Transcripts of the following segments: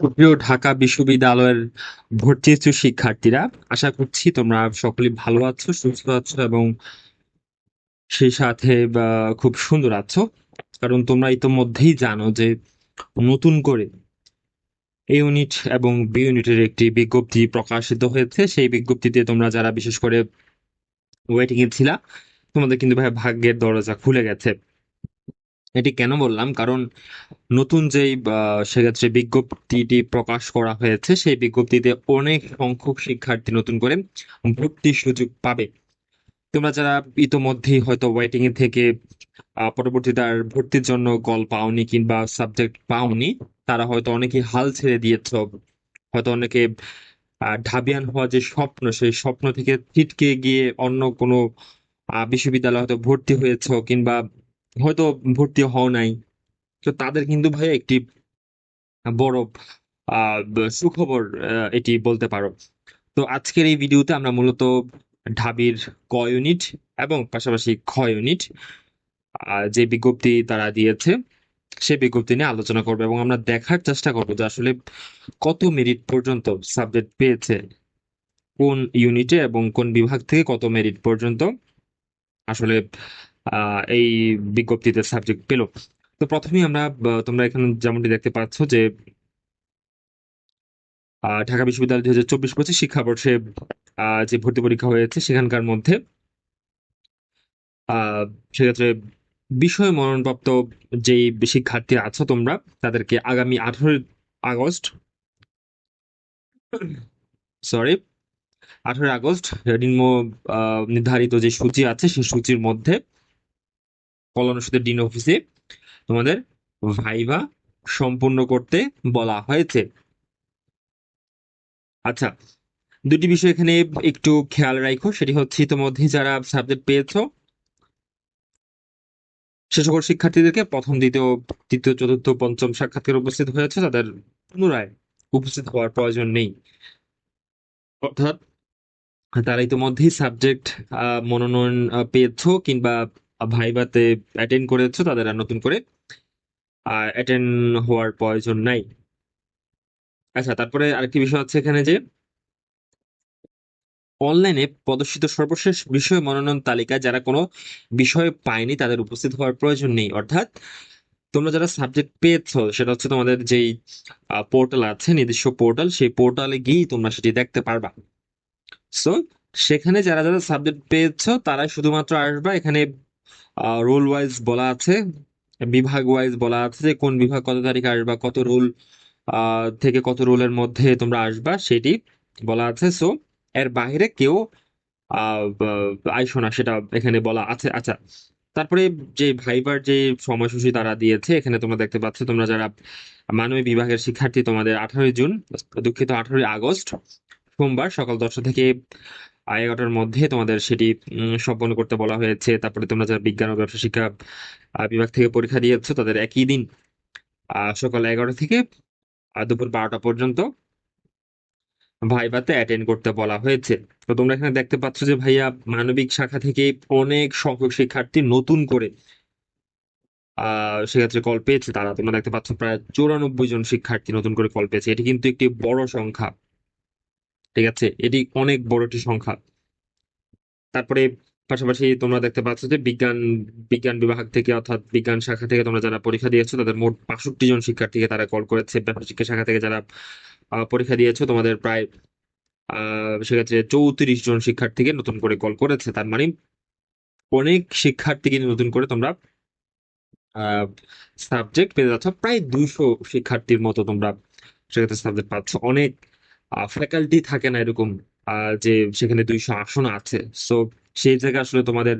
প্রিয় ঢাকা বিশ্ববিদ্যালয়ের ভর্তি শিক্ষার্থীরা, আশা করছি তোমরা সকলে ভালো আছো, সুস্থ আছো এবং সেই সাথে খুব সুন্দর আছো। কারণ তোমরা ইতোমধ্যেই জানো যে নতুন করে এ ইউনিট এবং বি ইউনিটের একটি বিজ্ঞপ্তি প্রকাশিত হয়েছে। সেই বিজ্ঞপ্তিতে তোমরা যারা বিশেষ করে ওয়েটিং এ ছিলা, তোমাদের কিন্তু ভাই ভাগ্যের দরজা খুলে গেছে। এটি কেন বললাম? কারণ নতুন যেই সেক্ষেত্রে বিজ্ঞপ্তিটি প্রকাশ করা হয়েছে, সেই বিজ্ঞপ্তিতে অনেক সংখ্যক শিক্ষার্থী নতুন করে ভর্তির সুযোগ পাবে। তোমরা যারা ইতোমধ্যেই হয়তো ওয়েটিং এ থেকে পরবর্তীতে আর ভর্তির জন্য কল পাওনি কিংবা সাবজেক্ট পাওনি, তারা হয়তো অনেকে হাল ছেড়ে দিয়েছ। হয়তো অনেকে ঢাবিয়ান হওয়া যে স্বপ্ন, সেই স্বপ্ন থেকে ছিটকে গিয়ে অন্য কোনো বিশ্ববিদ্যালয়ে হয়তো ভর্তি হয়েছ কিংবা হয়তো ভর্তি হও নাই। তো তাদের কিন্তু ভাই একটি বড় সুখবর এটি বলতে পারো। তো আজকের এই ভিডিওতে আমরা মূলত ঢাবির ক ইউনিট এবং পাশাপাশি খ ইউনিট যে বিজ্ঞপ্তি তারা দিয়েছে সে বিজ্ঞপ্তি নিয়ে আলোচনা করব এবং আমরা দেখার চেষ্টা করব যে আসলে কত মেরিট পর্যন্ত সাবজেক্ট পেয়েছে, কোন ইউনিটে এবং কোন বিভাগ থেকে কত মেরিট পর্যন্ত আসলে এই বিজ্ঞপ্তিতে সাবজেক্ট পেল। তো প্রথমেই আমরা তোমরা এখানে যেমনটি দেখতে পাচ্ছ যে ঢাকা বিশ্ববিদ্যালয় দুই হাজার চব্বিশ পঁচিশ শিক্ষাবর্ষে যে ভর্তি পরীক্ষা হয়েছে সেখানকার মধ্যে সেক্ষেত্রে বিষয় মনোনয়নপ্রাপ্ত যেই শিক্ষার্থী আছো তোমরা, তাদেরকে আগামী আঠারোই আগস্ট সরি আঠারোই আগস্ট নির্ধারিত যে সূচি আছে সেই সূচির মধ্যে কল্যাণ অনুষদের ডিন অফিসে তোমাদের ভাইভা সম্পূর্ণ করতে বলা হয়েছে। আচ্ছা দুটি বিষয় এখানে একটু খেয়াল রাখো সেটি হচ্ছে ইতিমধ্যে যারা সাবজেক্ট পেয়েছ, সে সকল শিক্ষার্থীদেরকে প্রথম, দ্বিতীয়, তৃতীয়, চতুর্থ, পঞ্চম সাক্ষাৎকারে উপস্থিত হয়েছে, তাদের পুনরায় উপস্থিত হওয়ার প্রয়োজন নেই। অর্থাৎ তারা ইতিমধ্যেই সাবজেক্ট মনোনয়ন পেয়েছ কিংবা ভাইভাতে অ্যাটেন্ড করেছ, তাদের আর নতুন করে? অ্যাটেন্ড হওয়ার প্রয়োজন নাই। আচ্ছা তারপরে আরেকটি বিষয় হচ্ছে এখানে যে অনলাইনে প্রদর্শিত সর্বশেষ বিষয় মনোনয়ন তালিকায় যারা কোনো বিষয় পায়নি, তাদের উপস্থিত হওয়ার প্রয়োজন নেই। অর্থাৎ, তোমরা যারা সাবজেক্ট পেয়েছ, সেটা হচ্ছে তোমাদের যেই পোর্টাল আছে নিজস্ব পোর্টাল সেই পোর্টালে গিয়েই তোমরা সেটি দেখতে পারবা। সো সেখানে যারা যারা সাবজেক্ট পেয়েছ, তারাই শুধুমাত্র আসবা, এখানে রোল ওয়াইজ বলা আছে, বিভাগ ওয়াইজ বলা আছে যে কোন বিভাগ কত তারিখে আসবা কত রোল থেকে কত রোলের মধ্যে তোমরা আসবা, সেটি বলা আছে। সো এর বাইরে কেউ আইসো না, সেটা এখানে বলা আছে। আচ্ছা তারপরে যে ভাইবার যে সময়সূচি তারা দিয়েছে, এখানে তোমরা দেখতে পাচ্ছ, তোমরা যারা মানবিক বিভাগের শিক্ষার্থী, তোমাদের আঠারোই জুন, দুঃখিত, আঠারোই আগস্ট, সোমবার সকাল দশটা থেকে এগারোটার মধ্যে তোমাদের সেটি সম্পন্ন করতে বলা হয়েছে। তারপরে তোমরা যারা বিজ্ঞান ও ব্যবসা শিক্ষা বিভাগ থেকে পরীক্ষা দিয়েছ, তাদের একই দিন সকাল এগারোটা থেকে দুপুর বারোটা পর্যন্ত ভাইভাতে অ্যাটেন্ড করতে বলা হয়েছে। তো তোমরা এখানে দেখতে পাচ্ছ যে ভাইয়া মানবিক শাখা থেকে অনেক সংখ্যক শিক্ষার্থী নতুন করে সেক্ষেত্রে কল পেয়েছে। তারা তোমরা দেখতে পাচ্ছ প্রায় চৌরানব্বই জন শিক্ষার্থী নতুন করে কল পেয়েছে। এটি কিন্তু একটি বড় সংখ্যা। ঠিক আছে? এটি অনেক বড় একটি সংখ্যা। তারপরে পাশাপাশি তোমরা দেখতে পাচ্ছ যে বিজ্ঞান বিজ্ঞান বিভাগ থেকে অর্থাৎ বিজ্ঞান শাখা থেকে তোমরা যারা পরীক্ষা দিয়েছ, তাদের মোট বাষট্টি জন শিক্ষার্থীকে তারা কল করেছে। শিক্ষা শাখা থেকে যারা পরীক্ষা দিয়েছ, তোমাদের প্রায় সেক্ষেত্রে চৌত্রিশ জন শিক্ষার্থীকে নতুন করে কল করেছে। তার মানে অনেক শিক্ষার্থীকে নতুন করে তোমরা সাবজেক্ট পেয়ে যাচ্ছ। প্রায় দুইশো শিক্ষার্থীর মতো তোমরা সেক্ষেত্রে সাবজেক্ট পাচ্ছ। অনেক ফ্যাকাল্টি থাকে না এরকম আহ, যে সেখানে দুইশো আসন আছে। সো সেই জায়গায় আসলে তোমাদের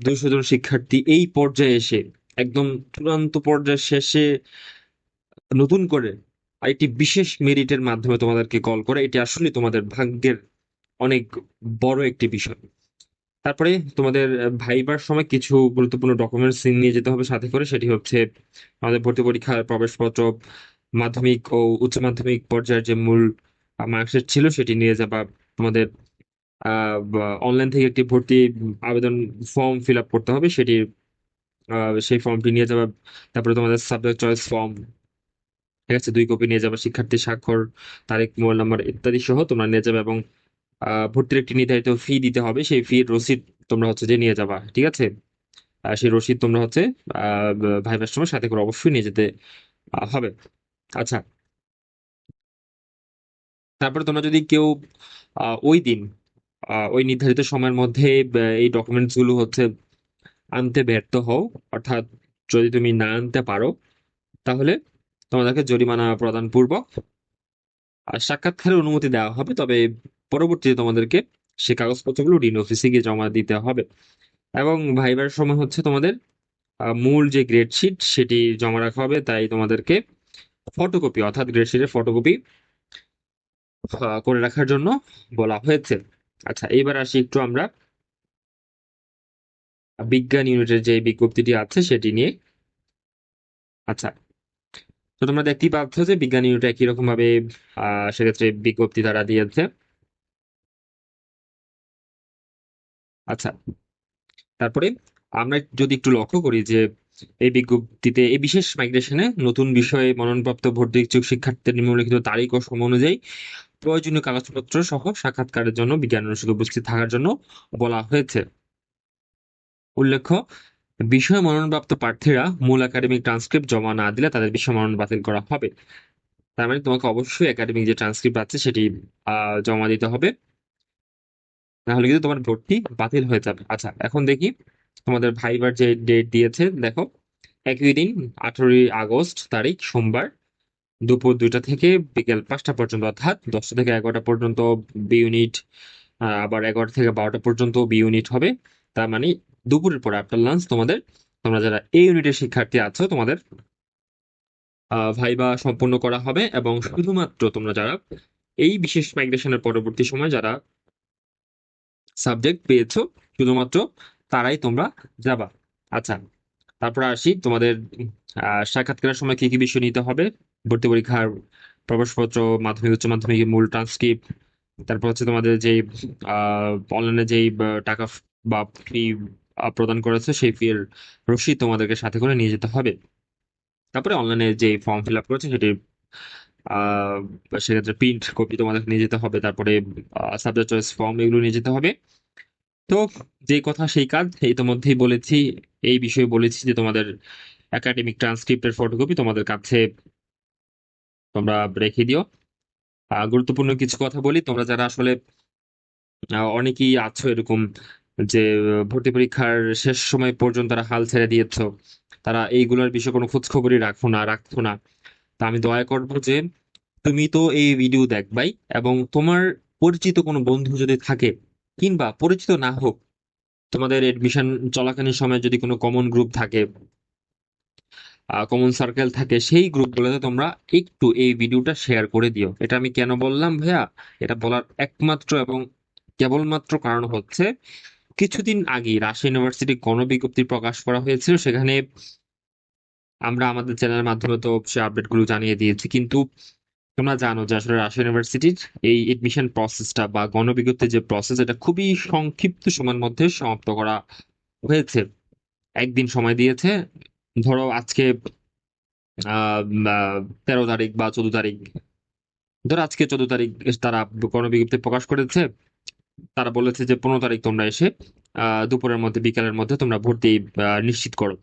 দুইশো জন শিক্ষার্থী এই পর্যায়ে এসে একদম চূড়ান্ত পর্যায়ে শেষে নতুন করে আরেকটি বিশেষ মেরিটের মাধ্যমে তোমাদেরকে কল করে এটি আসলে তোমাদের ভাগ্যের অনেক বড় একটি বিষয়। তারপরে তোমাদের ভাইবার সময় কিছু গুরুত্বপূর্ণ ডকুমেন্টস নিয়ে যেতে হবে সাথে করে সেটি হচ্ছে আমাদের ভর্তি পরীক্ষার প্রবেশপত্র মাধ্যমিক ও উচ্চ মাধ্যমিক পর্যায়ের যে মূল মার্কশিট ছিল সেটি নিয়ে যাবা তোমাদের অনলাইন থেকে একটি ভর্তি আবেদন ফর্ম ফিল আপ করতে হবে, সেটি সেই ফর্মটি নিয়ে যাবা তারপরে তোমাদের সাবজেক্ট চয়েস ফর্ম ঠিক আছে, দুই কপি নিয়ে যাবে শিক্ষার্থীর স্বাক্ষর, তারিখ, মোবাইল নাম্বার ইত্যাদি সহ তোমরা নিয়ে যাবে এবং ভর্তির একটি নির্ধারিত ফি দিতে হবে, সেই ফির রসিদ তোমরা হচ্ছে যে নিয়ে যাবা, ঠিক আছে? সেই রসিদ তোমরা হচ্ছে ভাইবার সময় সাথে করে অবশ্যই নিয়ে যেতে হবে। আচ্ছা। তারপরে তোমরা যদি কেউ ওই দিন ওই নির্ধারিত সময়ের মধ্যে এই ডকুমেন্টসগুলো হচ্ছে আনতে ব্যর্থ হও, অর্থাৎ যদি তুমি না আনতে পারো, তাহলে তোমাদেরকে জরিমানা প্রদান পূর্বক আর সাক্ষাৎকারের অনুমতি দেওয়া হবে। তবে পরবর্তীতে তোমাদেরকে সে কাগজপত্রগুলো ডিন অফিসে গিয়ে জমা দিতে হবে। এবং ভাইবার সময় হচ্ছে তোমাদের মূল যে গ্রেড শিট সেটি জমা রাখা হবে। তাই তোমাদেরকে ফটোকপি অর্থাৎ গ্রেড ফটোকপি করে রাখার জন্য বলা হয়েছে। আচ্ছা এইবার আসি একটু আমরা। বিজ্ঞান ইউনিটের যে বিজ্ঞপ্তিটি আছে, সেটি নিয়ে। আচ্ছা তো তোমরা দেখতেই পাচ্ছ যে বিজ্ঞান ইউনিট একই রকম ভাবে সেক্ষেত্রে বিজ্ঞপ্তি তারা দিয়েছে। আচ্ছা তারপরে আমরা যদি একটু লক্ষ্য করি যে এই বিজ্ঞপ্তিতে, এই বিশেষ মাইগ্রেশনে নতুন বিষয়ে মনোনয়নপ্রাপ্ত ভর্তি ইচ্ছুক শিক্ষার্থীদের নিম্নলিখিত তারিখ ও সময় অনুযায়ী প্রয়োজনীয় কাগজপত্র সহ সাক্ষাৎকারের জন্য, বিজ্ঞান অনুষদে উপস্থিত থাকার জন্য বলা হয়েছে। উল্লেখ্য, বিষয় মনোনয়নপ্রাপ্ত প্রার্থীরা মূল একাডেমিক ট্রান্সক্রিপ্ট জমা না দিলে তাদের বিষয় মনোনয়ন বাতিল করা হবে। তার মানে তোমাকে অবশ্যই একাডেমিক যে ট্রান্সক্রিপ্ট আছে সেটি জমা দিতে হবে। নাহলে কিন্তু তোমার ভর্তি বাতিল হয়ে যাবে। আচ্ছা এখন দেখি তোমাদের ভাইবার যে ডেট দিয়েছে, দেখো, একই দিন, আঠারোই আগস্ট তারিখ, সোমবার, দুপুর দুইটা থেকে বিকেল পাঁচটা পর্যন্ত, অর্থাৎ দশটা থেকে এগারোটা পর্যন্ত বি ইউনিট আবার এগারোটা থেকে বারোটা পর্যন্ত বি ইউনিট হবে। তার মানে দুপুরের পর আফটার লাঞ্চ তোমাদের, তোমরা যারা এ ইউনিটের শিক্ষার্থী আছো, তোমাদের ভাইবা সম্পন্ন করা হবে এবং শুধুমাত্র তোমরা যারা এই বিশেষ মাইগ্রেশনের পরবর্তী সময় যারা সাবজেক্ট পেয়েছ, শুধুমাত্র তারাই তোমরা যাবা। আচ্ছা তারপর আসি তোমাদের সাক্ষাৎকারের সময় কি কি বিষয় নিতে হবে? ভর্তি পরীক্ষার প্রবেশপত্র, মাধ্যমিক, উচ্চ মাধ্যমিক মূল ট্রান্সক্রিপ্ট তারপর হচ্ছে তোমাদের যে অনলাইনে যেই টাকা বা ফি প্রদান করেছে সেই ফি এর রসিদ তোমাদেরকে সাথে করে নিয়ে যেতে হবে। তারপরে অনলাইনে যে ফর্ম ফিল আপ করেছে সেটি আহ সেক্ষেত্রে প্রিন্ট কপি তোমাদের নিয়ে যেতে হবে। তারপরে সাবজেক্ট চয়েস ফর্ম এগুলো নিয়ে যেতে হবে। তো যে কথা সেই কাজ ইতিমধ্যেই বলেছি, এই বিষয়ে বলেছি যে তোমাদের একাডেমিক ট্রান্সক্রিপ্টের ফটোকপি তোমাদের কাছে তোমরা রেখে দিও। গুরুত্বপূর্ণ কিছু কথা বলি, তোমরা যারা আসলে অনেকেই আছো এরকম যে ভর্তি পরীক্ষার শেষ সময় পর্যন্ত তারা হাল ছেড়ে দিয়েছ, তারা এইগুলোর বিষয়ে কোনো খোঁজ খবরই রাখো না রাখতো না। তা আমি দয়া করব যে, তুমি তো এই ভিডিও দেখবাই এবং তোমার পরিচিত কোনো বন্ধু যদি থাকে কিংবা পরিচিত না হোক, তোমাদের এডমিশন চলাকালীন সময় যদি কোনো কমন গ্রুপ থাকে কমন সার্কেল থাকে, সেই গ্রুপগুলোতে তোমরা একটু এই ভিডিওটা শেয়ার করে দিও। এটা আমি কেন বললাম ভাইয়া? এটা বলার একমাত্র এবং কেবলমাত্র কারণ হচ্ছে, কিছুদিন আগে রাজশাহী ইউনিভার্সিটি গণবিজ্ঞপ্তি প্রকাশ করা হয়েছিল। সেখানে আমরা আমাদের চ্যানেলের মাধ্যমে তো সে আপডেটগুলো জানিয়ে দিয়েছি। কিন্তু তোমরা জানো যে আসলে রাজশাহী ইউনিভার্সিটির এই এডমিশন প্রসেসটা বা গণবিজ্ঞপ্তির যে প্রসেস এটা খুবই সংক্ষিপ্ত সময়ের মধ্যে সমাপ্ত করা হয়েছে। একদিন সময় দিয়েছে। ধরো আজকে তেরো তারিখ বা চোদ্দ তারিখ। ধরো আজকে চোদ্দ তারিখ তারা গণবিজ্ঞপ্তি প্রকাশ করেছে। তারা বলেছে যে পনেরো তারিখ তোমরা এসে দুপুরের মধ্যে, বিকালের মধ্যে তোমরা ভর্তি নিশ্চিত করো।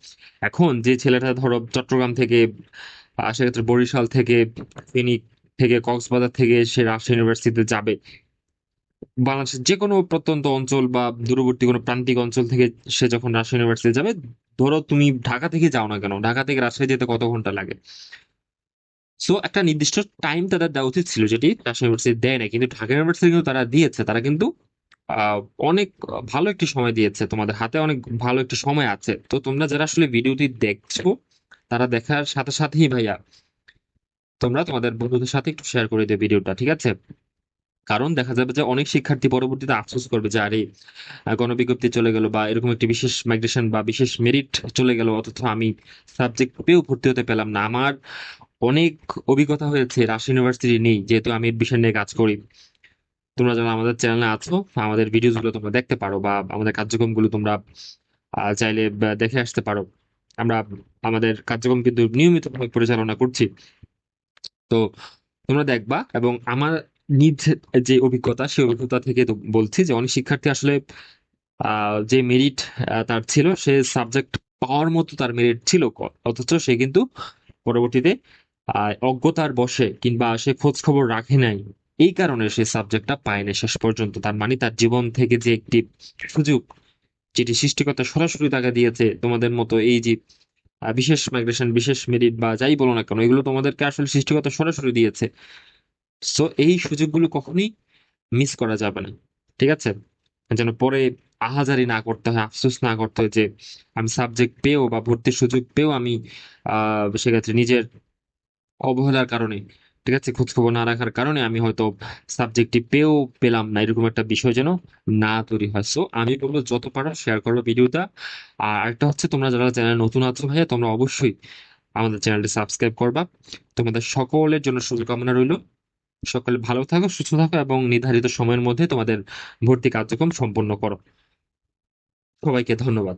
এখন যে ছেলেটা ধরো চট্টগ্রাম থেকে সেক্ষেত্রে বরিশাল থেকে, ফেনী থেকে, কক্সবাজার থেকে সে রাজশাহী ইউনিভার্সিটিতে যাবে। বাংলাদেশের যে কোনো প্রত্যন্ত অঞ্চল বা দূরবর্তী কোনো প্রান্তিক অঞ্চল থেকে সে যখন রাজশাহী ইউনিভার্সিটি যাবে, ধরো তুমি ঢাকা থেকে যাও না কেন, ঢাকা থেকে রাজশাহী যেতে কত ঘণ্টা লাগে? সো একটা নির্দিষ্ট টাইম তাদের দেওয়া উচিত ছিল যেটি রাজশাহী ইউনিভার্সিটি দেয় না কিন্তু ঢাকা ইউনিভার্সিটি কিন্তু তারা দিয়েছে। তারা কিন্তু অনেক ভালো একটি সময় দিয়েছে। তোমাদের হাতে অনেক ভালো একটি সময় আছে। তো তোমরা যারা আসলে ভিডিওটি দেখছ, তারা দেখার সাথে সাথেই ভাইয়া তোমরা তোমাদের বন্ধুদের সাথে একটু শেয়ার করে দিও ভিডিওটা ঠিক আছে? কারণ দেখা যাবে যে অনেক শিক্ষার্থী পরবর্তীতে আফসোস করবে যে, আরে গণবিজ্ঞপ্তি চলে গেল বা এরকম একটি বিশেষ মাইগ্রেশন বা বিশেষ মেরিট চলে গেল, অথচ আমি সাবজেক্ট পেয়েও ভর্তি হতে পেলাম না। আমার অনেক অভিজ্ঞতা হয়েছে, রাজশাহী ইউনিভার্সিটি নেই, যেহেতু আমি এডমিশন নিয়ে কাজ করি। তোমরা যারা আমাদের চ্যানেলে আছো, আমাদের ভিডিওসগুলো তোমরা দেখতে পারো বা আমাদের কার্যক্রমগুলো তোমরা চাইলে দেখে আসতে পারো। আমরা আমাদের কার্যক্রম কিন্তু নিয়মিতভাবে পরিচালনা করছি। তো তোমরা দেখবা এবং আমার নিজ যে অভিজ্ঞতা, সেই অভিজ্ঞতা থেকে তো বলছি যে অনেক শিক্ষার্থী আসলে যে মেরিট তার ছিল, সে সাবজেক্ট পাওয়ার মতো তার মেরিট ছিল অথচ সে কিন্তু পরবর্তীতে অজ্ঞতার বসে কিংবা সে খোঁজ খবর রাখে নাই। এই কারণে সে সাবজেক্টটা পায়নি শেষ পর্যন্ত। তার মানে তার জীবন থেকে যে একটি সুযোগ, যেটি সৃষ্টিকর্তা সরাসরি তাকে দিয়েছে, তোমাদের মতো এই যে বিশেষ মাইগ্রেশন বিশেষ মেরিট বা যাই বলো না কেন, এগুলো তোমাদেরকে আসলে সৃষ্টিগত সরাসরি দিয়েছে। সো এই সুযোগগুলো কখনোই মিস করা যাবে না, ঠিক আছে? যেন পরে আহাজারি না করতে হয়, আফসোস না করতে হয় যে আমি সাবজেক্ট পেয়েও বা ভর্তির সুযোগ পেয়েও আমি, আহ, সেক্ষেত্রে নিজের অবহেলার কারণে ঠিক আছে খোঁজ খবর না রাখার কারণে আমি হয়তো সাবজেক্টটি পেয়েও পেলাম না। এরকম একটা বিষয় যেন না তৈরি হয়। সো আমি বলব যত পারো শেয়ার করো ভিডিওটা। আর একটা হচ্ছে, তোমরা যারা চ্যানেল নতুন আছো ভাইয়া, তোমরা অবশ্যই আমাদের চ্যানেলটি সাবস্ক্রাইব করবা। তোমাদের সকলের জন্য শুভকামনা রইল। সকলে ভালো থাকো, সুস্থ থাকো এবং নির্ধারিত সময়ের মধ্যে তোমাদের ভর্তি কার্যক্রম সম্পন্ন করো। সবাইকে ধন্যবাদ।